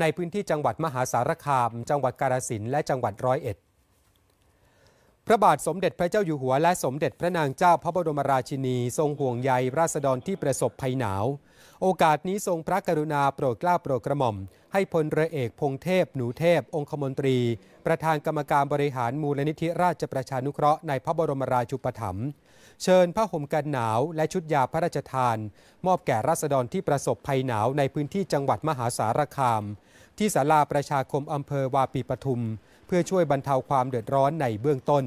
ในพื้นที่จังหวัดมหาสารคาม จังหวัดกาฬสินธุ์และจังหวัดร้อยเอ็ด พระบาทสมเด็จพระเจ้าอยู่หัวและสมเด็จพระนางเจ้าพระบรมราชินี ทรงห่วงใยราษฎรที่ประสบภัยหนาว โอกาสนี้ทรงพระกรุณาโปรดเกล้าโปรดกระหม่อม ให้พลเรือเอกพงเทพ หนูเทพ องคมนตรี ประธานกรรมการบริหารมูลนิธิราชประชานุเคราะห์ในพระบรมราชูปถัมภ์เชิญผ้าห่มกันหนาวและชุดยาพระราชทาน มอบแก่ราษฎรที่ประสบภัยหนาวในพื้นที่จังหวัดมหาสารคาม ที่ศาลาประชาคมอำเภอวาปีปทุม เพื่อช่วยบรรเทาความเดือดร้อนในเบื้องต้น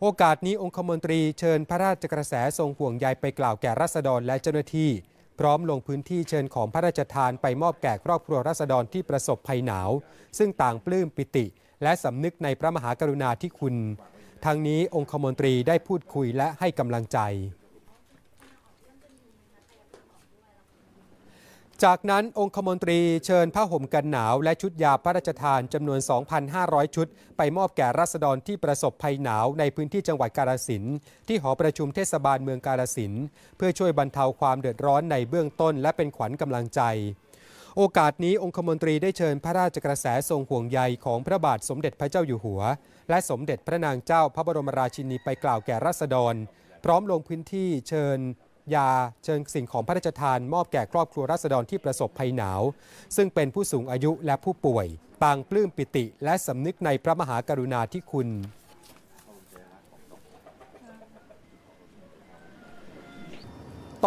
โอกาสนี้องคมนตรีเชิญพระราชกระแสทรงห่วงใยไปกล่าวแก่ราษฎรและเจ้าหน้าที่ พร้อมลงพื้นที่เชิญของพระราชทานไปมอบแก่ครอบครัวราษฎรที่ประสบภัยหนาว ซึ่งต่างปลื้มปิติ และสำนึกในพระมหากรุณาธิคุณ ทั้งนี้องคมนตรีได้พูดคุยและให้กำลังใจ จากนั้นองคมนตรีเชิญผ้าห่มกันหนาว และชุดยาพระราชทานจำนวน 2,500 ชุด ไปมอบแก่ราษฎรที่ประสบภัยหนาวในพื้นที่จังหวัดกาฬสินที่หอประชุมเทศบาลเมืองกาฬสินเพื่อช่วยบรรเทาความเดือดร้อนในเบื้องต้น และเป็นขวัญกำลังใจโอกาสนี้องคมนตรีได้เชิญพระราชกระแสทรงห่วงใยของพระบาทสมเด็จพระเจ้าอยู่หัว และสมเด็จพระนางเจ้าพระบรมราชินีไปกล่าวแก่ราษฎร พร้อมลงพื้นที่เชิญ ยาเชิญสิ่งของพระราชทาน มอบแก่ครอบครัวราษฎรที่ประสบภัยหนาว ซึ่งเป็นผู้สูงอายุและผู้ป่วย ต่างปลื้มปิติ และสำนึกในพระมหากรุณาธิคุณ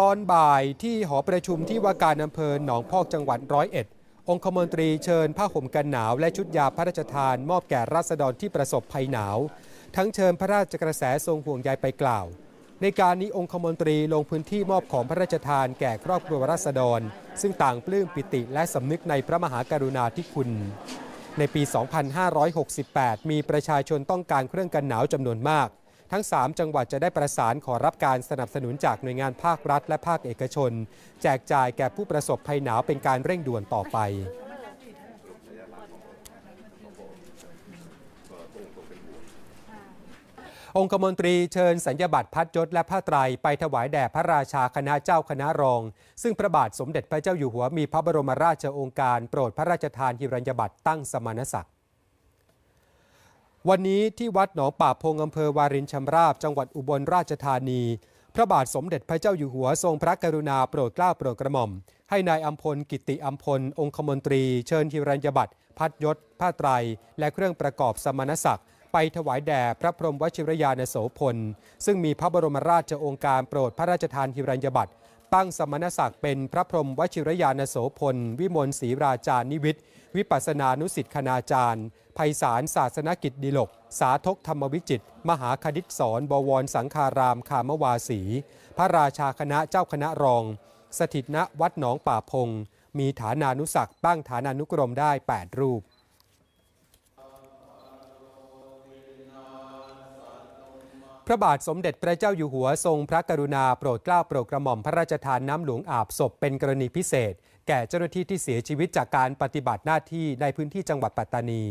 ตอนบ่ายที่หอประชุมที่ว่าการอำเภอหนองพอกจังหวัดร้อยเอ็ด องคมนตรีเชิญผ้าห่มกันหนาว และชุดยาพระราชทาน มอบแก่ราษฎรที่ประสบภัยหนาว ทั้งเชิญพระราชกระแสทรงห่วงใยไปกล่าว ในการนี้องคมนตรีลงพื้นที่มอบของพระราชทานแก่ครอบครัวราษฎร ซึ่งต่างปลื้มปิติและสำนึกในพระมหากรุณาธิคุณ ในปี 2568 มีประชาชนต้องการเครื่องกันหนาวจำนวนมาก ทั้ง 3 จังหวัดจะได้ประสานขอรับการสนับสนุนจากหน่วยงานภาครัฐและภาคเอกชน แจกจ่ายแก่ผู้ประสบภัยหนาวเป็นการเร่งด่วนต่อไป องคมนตรีเชิญสัญญบัตรพัดยศและผ้าไตรไปถวายแด่พระราชาคณะเจ้าคณะรอง ซึ่งพระบาทสมเด็จพระเจ้าอยู่หัวมีพระบรมราชโองการโปรดพระราชทานหิรัญญบัตรตั้งสมณศักดิ์วันนี้ที่วัดหนองป่าพงอำเภอวารินชำราบ จังหวัดอุบลราชธานี พระบาทสมเด็จพระเจ้าอยู่หัวทรงพระกรุณาโปรดเกล้าโปรดกระหม่อม ให้นายอัมพลกิติอัมพล องคมนตรี เชิญหิรัญญบัตรพัดยศผ้าไตร และเครื่องประกอบสมณศักดิ์ ไปถวายแด่พระพรหมวชิรยานโสพล ซึ่งมีพระบรมราชโองการโปรดพระราชทานหิรัญญบัตรตั้งสมณศักดิ์เป็นพระพรหมวชิรยานโสพล วิมลศรีราจานิวิทย์วิปัสนานุสิทธิคณาจารย์ไพศาลศาสนกิจดิลก สาทกธรรมวิจิต มหาคดิษสอนบวรสังคารามคามวาสี พระราชาคณะเจ้าคณะรอง สถิตณวัดหนองป่าพง มีฐานานุศักดิ์ตั้งฐานานุกรมได้ 8 รูป พระบาทสมเด็จพระเจ้าอยู่หัวทรงพระกรุณาโปรดเกล้าโปรดกระหม่อมพระราชทานน้ำหลวงอาบศพเป็นกรณีพิเศษ แก่เจ้าหน้าที่ที่เสียชีวิตจากการปฏิบัติหน้าที่ในพื้นที่จังหวัดปัตตานี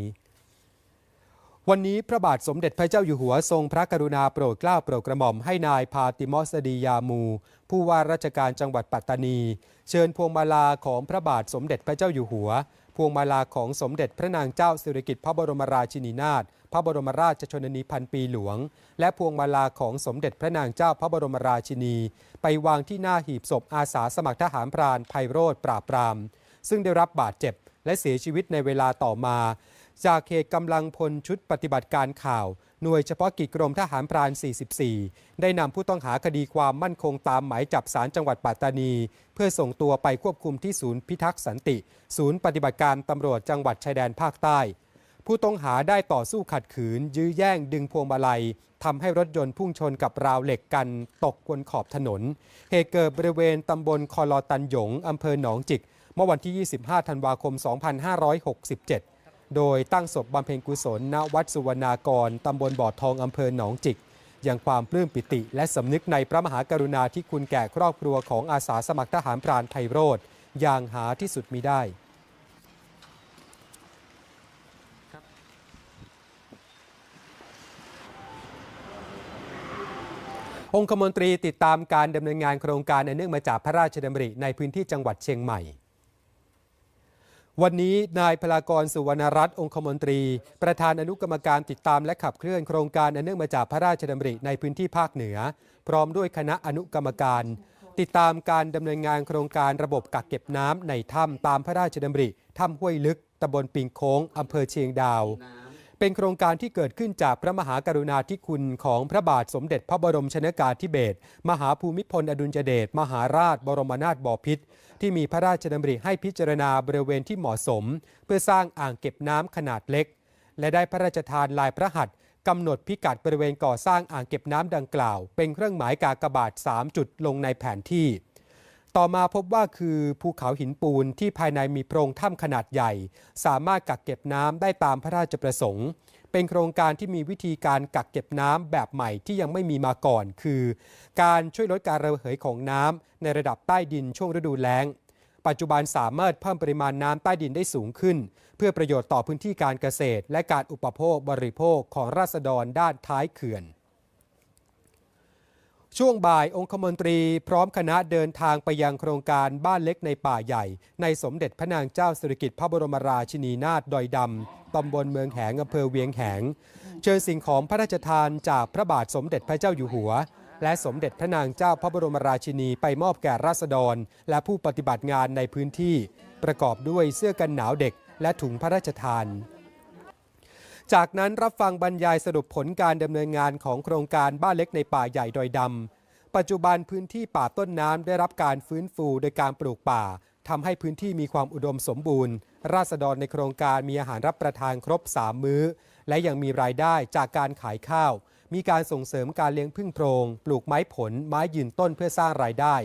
วันนี้พระบาทสมเด็จพระเจ้าอยู่หัวทรงพระกรุณาโปรดเกล้าโปรดกระหม่อมให้นายพาติมอสดียามู ผู้ว่าราชการจังหวัดปัตตานี เชิญพวงมาลาของพระบาทสมเด็จพระเจ้าอยู่หัว พวงมาลาของสมเด็จพระนางเจ้าสิริกิติ์พระบรมราชินีนาถพระบรมราชชนนีพันปีหลวง และพวงมาลาของสมเด็จพระนางเจ้าพระบรมราชินี ไปวางที่หน้าหีบศพอาสาสมัครทหารพรานไพโรธปราบปราม ซึ่งได้รับบาดเจ็บและเสียชีวิตในเวลาต่อมา จากเหตุกำลังพลชุดปฏิบัติการข่าว หน่วยเฉพาะกิจกรมทหารพราน 44 ได้นำผู้ต้องหาคดีความมั่นคงตามหมายจับสารจังหวัดปัตตานี เพื่อส่งตัวไปควบคุมที่ศูนย์พิทักษ์สันติ ศูนย์ปฏิบัติการตำรวจจังหวัดชายแดนภาคใต้ ผู้ต้องหาได้ต่อสู้ขัดขืน ยื้อแย่งดึงพวงมาลัยทำให้รถยนต์พุ่งชนกับราวเหล็กกันตกบนขอบถนน เหตุเกิดบริเวณตำบลคอลอตันหยงอำเภอหนองจิก เมื่อวันที่ 25 ธันวาคม 2567 โดยตั้งศพบำเพ็ญกุศลณวัดสุวรรณากรตำบลบ่อทองอำเภอหนองจิก อย่างความปลื้มปิติ และสำนึกในพระมหากรุณาที่คุณแก่ครอบครัวของอาสาสมัครทหารพรานไพโรธอย่างหาที่สุดมิได้องคมนตรีติดตามการดำเนินงานโครงการอันเนื่องมาจากพระราชดำริในพื้นที่จังหวัดเชียงใหม่ วันนี้นายพลากรสุวรรณรัตน์องคมนตรี ประธานอนุกรรมการติดตามและขับเคลื่อนโครงการอันเนื่องมาจากพระราชดำริในพื้นที่ภาคเหนือ พร้อมด้วยคณะอนุกรรมการ ติดตามการดำเนินงานโครงการระบบกักเก็บน้ำในถ้ำตามพระราชดำริถ้ำห้วยลึกตำบลปิงโค้งอำเภอเชียงดาว เป็นโครงการที่เกิดขึ้นจากพระมหากรุณาธิคุณของพระบาทสมเด็จพระบรมชนากาธิเบศรมหาภูมิพลอดุลยเดชมหาราชบรมนาถบพิตรที่มีพระราชดำริให้พิจารณาบริเวณที่เหมาะสม เพื่อสร้างอ่างเก็บน้ำขนาดเล็ก และได้พระราชทานลายพระหัตถ์กำหนดพิกัดบริเวณก่อสร้างอ่างเก็บน้ำดังกล่าว เป็นเครื่องหมายกากบาท 3 จุดลงในแผนที่ ต่อมาพบว่าคือภูเขาหินปูนที่ภายในมีโพรงถ้ำขนาดใหญ่ สามารถกักเก็บน้ำได้ตามพระราชประสงค์ เป็นโครงการที่มีวิธีการกักเก็บน้ำแบบใหม่ที่ยังไม่มีมาก่อน คือ การช่วยลดการระเหยของน้ำในระดับใต้ดินช่วงฤดูแล้ง ปัจจุบันสามารถเพิ่มปริมาณน้ำใต้ดินได้สูงขึ้น เพื่อประโยชน์ต่อพื้นที่การเกษตร และการอุปโภคบริโภคของราษฎรด้านท้ายเขื่อน ช่วงบ่ายองคมนตรีพร้อมคณะเดินทางไปยังโครงการบ้านเล็กในป่าใหญ่ ในสมเด็จพระนางเจ้าสิริกิติ์พระบรมราชินีนาถดอยดำตำบลเมืองแหงอำเภอเวียงแหง เชิญสิ่งของพระราชทานจากพระบาทสมเด็จพระเจ้าอยู่หัว และสมเด็จพระนางเจ้าพระบรมราชินีไปมอบแก่ราษฎร และผู้ปฏิบัติงานในพื้นที่ ประกอบด้วยเสื้อกันหนาวเด็ก และถุงพระราชทาน จากนั้นรับฟังบรรยายสรุปผลการดำเนินงานของโครงการบ้านเล็กในป่าใหญ่ดอยดำ ปัจจุบันพื้นที่ป่าต้นน้ำได้รับการฟื้นฟูโดยการปลูกป่าทำให้พื้นที่มีความอุดมสมบูรณ์ ราษฎรในโครงการมีอาหารรับประทานครบ 3 มื้อ และยังมีรายได้จากการขายข้าว มีการส่งเสริมการเลี้ยงพึ่งโพรง ปลูกไม้ผล ไม้ยืนต้นเพื่อสร้างรายได้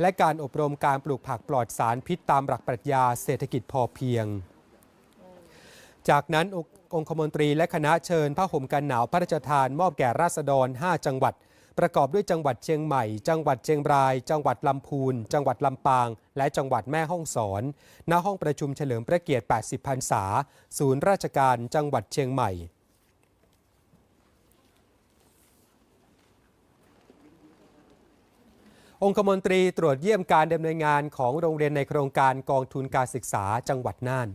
และการอบรมการปลูกผักปลอดสารพิษตามหลักปรัชญาเศรษฐกิจพอเพียง จากนั้นองคมนตรีและคณะเชิญผ้าห่มกันหนาวพระราชทานมอบแก่ราษฎร 5 จังหวัด ประกอบด้วยจังหวัดเชียงใหม่ จังหวัดเชียงราย จังหวัดลำพูน จังหวัดลำปาง และจังหวัดแม่ฮ่องสอน ณ ห้องประชุมเฉลิมพระเกียรติ 80 พรรษา ศูนย์ราชการจังหวัดเชียงใหม่องคมนตรีตรวจเยี่ยมการดำเนินงานของโรงเรียนในโครงการกองทุนการศึกษาจังหวัดน่าน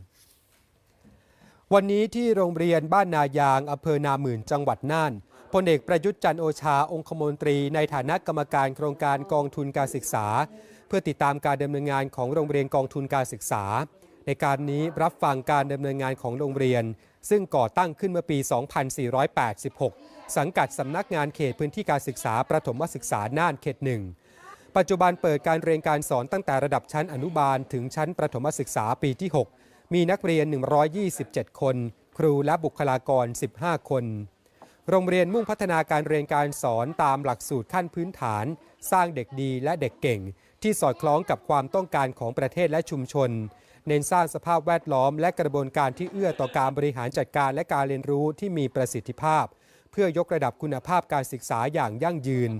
วันนี้ที่โรงเรียนบ้านนายางอำเภอนาหมื่นจังหวัดน่านพลเอกประยุทธ์จันโอชาองคมนตรี ในฐานะกรรมการโครงการกองทุนการศึกษา เพื่อติดตามการดำเนินงานของโรงเรียนกองทุนการศึกษา ในการนี้รับฟังการดำเนินงานของโรงเรียน ซึ่งก่อตั้งขึ้นเมื่อปี 2486 สังกัดสำนักงานเขตพื้นที่การศึกษาประถมศึกษาน่านเขตหนึ่งปัจจุบันเปิดการเรียนการสอนตั้งแต่ระดับชั้นอนุบาลถึงชั้นประถมศึกษาปีที่ 6 มีนักเรียน 127 คน ครูและบุคลากร 15 คน โรงเรียนมุ่งพัฒนาการเรียนการสอนตามหลักสูตรขั้นพื้นฐาน สร้างเด็กดีและเด็กเก่ง ที่สอดคล้องกับความต้องการของประเทศและชุมชน เน้นสร้างสภาพแวดล้อม และกระบวนการที่เอื้อต่อการบริหารจัดการและการเรียนรู้ที่มีประสิทธิภาพ เพื่อยกระดับคุณภาพการศึกษาอย่างยั่งยืน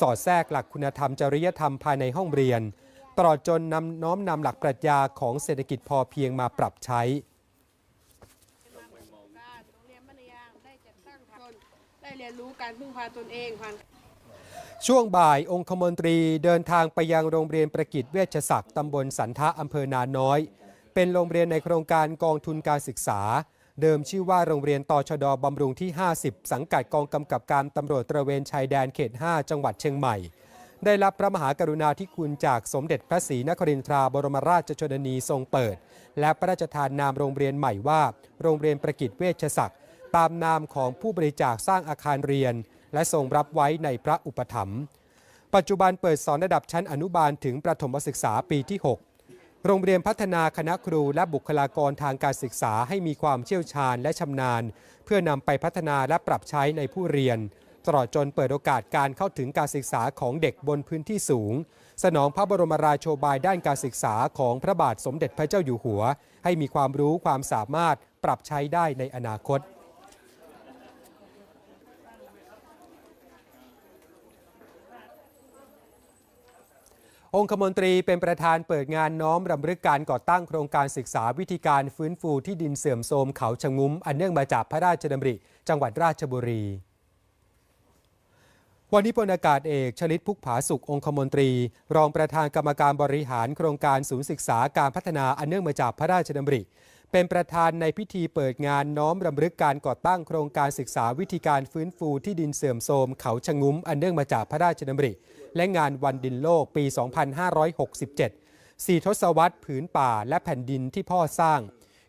สอดแทรกหลักคุณธรรมจริยธรรมภายในห้องเรียน ตลอดจนนำน้อมนำหลักปรัชญาของเศรษฐกิจพอเพียงมาปรับใช้การโรงเรียนบ้านนายางได้จัดตั้งตนได้เรียนรู้การพึ่งพาตนเองผ่านช่วงบ่ายองคมนตรีเดินทางไปยังโรงเรียนประกิจเวชศักดิ์ตำบลสันทะอำเภอนาน้อย เป็นโรงเรียนในโครงการกองทุนการศึกษา เดิมชื่อว่าโรงเรียนตชดบำรุงที่ 50 สังกัดกองกำกับการตำรวจตระเวนชายแดนเขต 5 จังหวัดเชียงใหม่ ได้รับพระมหากรุณาธิคุณจากสมเด็จพระศรีนครินทราบรมราชชนนีทรงเปิด และพระราชทานนามโรงเรียนใหม่ว่า โรงเรียนประกิจเวชศักดิ์ตามนามของผู้บริจาคสร้างอาคารเรียน และทรงรับไว้ในพระอุปถัมภ์ปัจจุบันเปิดสอนระดับชั้นอนุบาลถึงประถมศึกษาปีที่ 6 โรงเรียนพัฒนาคณะครูและบุคลากรทางการศึกษาให้มีความเชี่ยวชาญและชำนาญ เพื่อนำไปพัฒนาและปรับใช้ในผู้เรียน ตลอดจนเปิดโอกาสการเข้าถึงการศึกษาของเด็กบนพื้นที่สูง สนองพระบรมราโชบายด้านการศึกษาของพระบาทสมเด็จพระเจ้าอยู่หัว ให้มีความรู้ความสามารถปรับใช้ได้ในอนาคตองคมนตรีเป็นประธานเปิดงานน้อมรำลึกการก่อตั้งโครงการศึกษาวิธีการฟื้นฟูที่ดินเสื่อมโทรมเขาชะงุ้ม อันเนื่องมาจากพระราชดำริ จังหวัดราชบุรี วันนี้พลอากาศเอกชลิตพุกผาสุของคมนตรี รองประธานกรรมการบริหารโครงการศูนย์ศึกษาการพัฒนาอันเนื่องมาจากพระราชดำริ เป็นประธานในพิธีเปิดงานน้อมรำลึกการก่อตั้งโครงการศึกษาวิธีการฟื้นฟูที่ดินเสื่อมโทรมเขาชะงุ้มอันเนื่องมาจากพระราชดำริ และงานวันดินโลกปี 2567สี่ทศวรรษผืนป่าและแผ่นดินที่พ่อสร้าง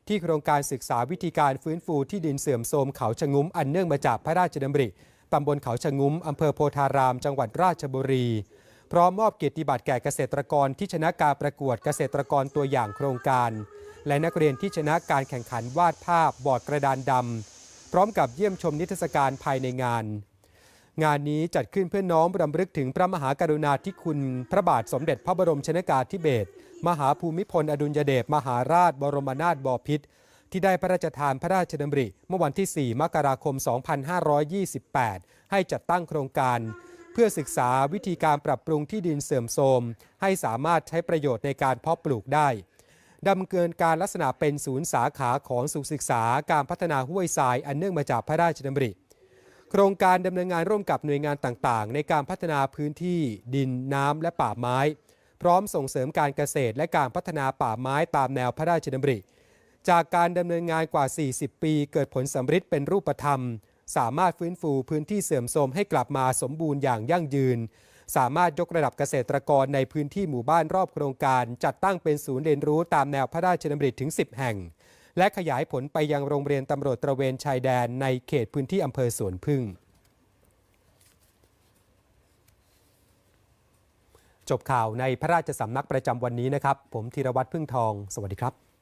ที่โครงการศึกษาวิธีการฟื้นฟูที่ดินเสื่อมโทรมเขาชะงุ้มอันเนื่องมาจากพระราชดำริ ตำบลเขาชะงุ้มอำเภอโพธาราม จังหวัดราชบุรี พร้อมมอบเกียรติบัตรแก่เกษตรกรที่ชนะการประกวดเกษตรกรตัวอย่างโครงการ และนักเรียนที่ชนะการแข่งขันวาดภาพบอร์ดกระดานดำพร้อมกับเยี่ยมชมนิทรรศการภายในงาน งานนี้จัดขึ้นเพื่อน้อมรำลึกถึงพระมหากรุณาธิคุณพระบาทสมเด็จพระบรมชนากาธิเบศรมหาภูมิพลอดุลยเดชมหาราชบรมนาถบพิตร ที่ได้พระราชทานพระราชดำริ เมื่อวันที่ 4 มกราคม 2528 ให้จัดตั้งโครงการ เพื่อศึกษาวิธีการปรับปรุงที่ดินเสื่อมโทรม ให้สามารถใช้ประโยชน์ในการเพาะปลูกได้ดำเนินการลักษณะเป็นศูนย์สาขาของสุขศึกษาการพัฒนาห้วยทรายอันเนื่องมาจากพระราชดำริ โครงการดำเนินงานร่วมกับหน่วยงานต่างๆ ในการพัฒนาพื้นที่ ดินน้ำและป่าไม้ พร้อมส่งเสริมการเกษตรและการพัฒนาป่าไม้ตามแนวพระราชดำริ จากการดำเนินงานกว่า 40 ปีเกิดผลสำฤทธิ์เป็นรูปธรรม สามารถฟื้นฟูพื้นที่เสื่อมโทรมให้กลับมาสมบูรณ์อย่างยั่งยืน สามารถยกระดับเกษตรกรในพื้นที่หมู่บ้านรอบโครงการ จัดตั้งเป็นศูนย์เรียนรู้ตามแนวพระราชดำริถึง 10 แห่ง และขยายผลไปยังโรงเรียนตำรวจตระเวนชายแดนในเขตพื้นที่อำเภอสวนพึ่ง จบข่าวในพระราชสำนักประจำวันนี้นะครับ ผมธีรวัตรพึ่งทอง สวัสดีครับ